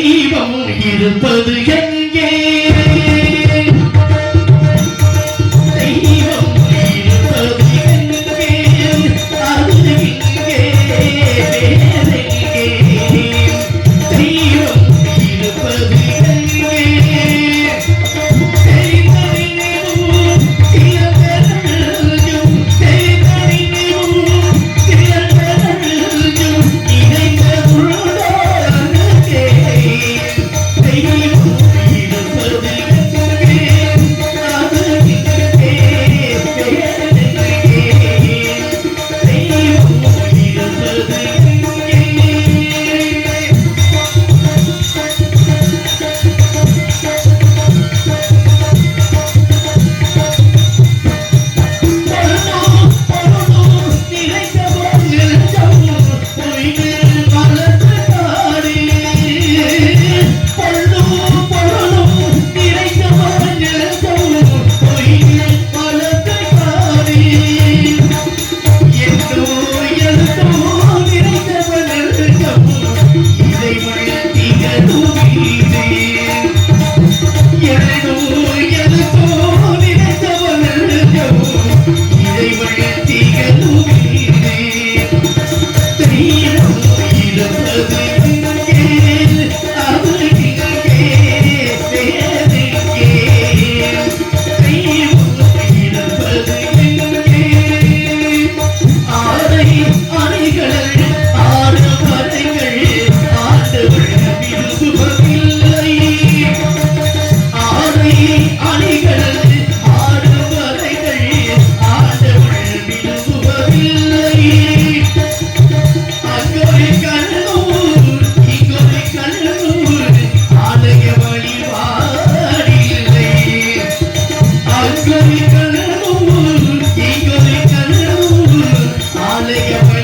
தெய்வம் இருப்பது எங்கே? Yeah.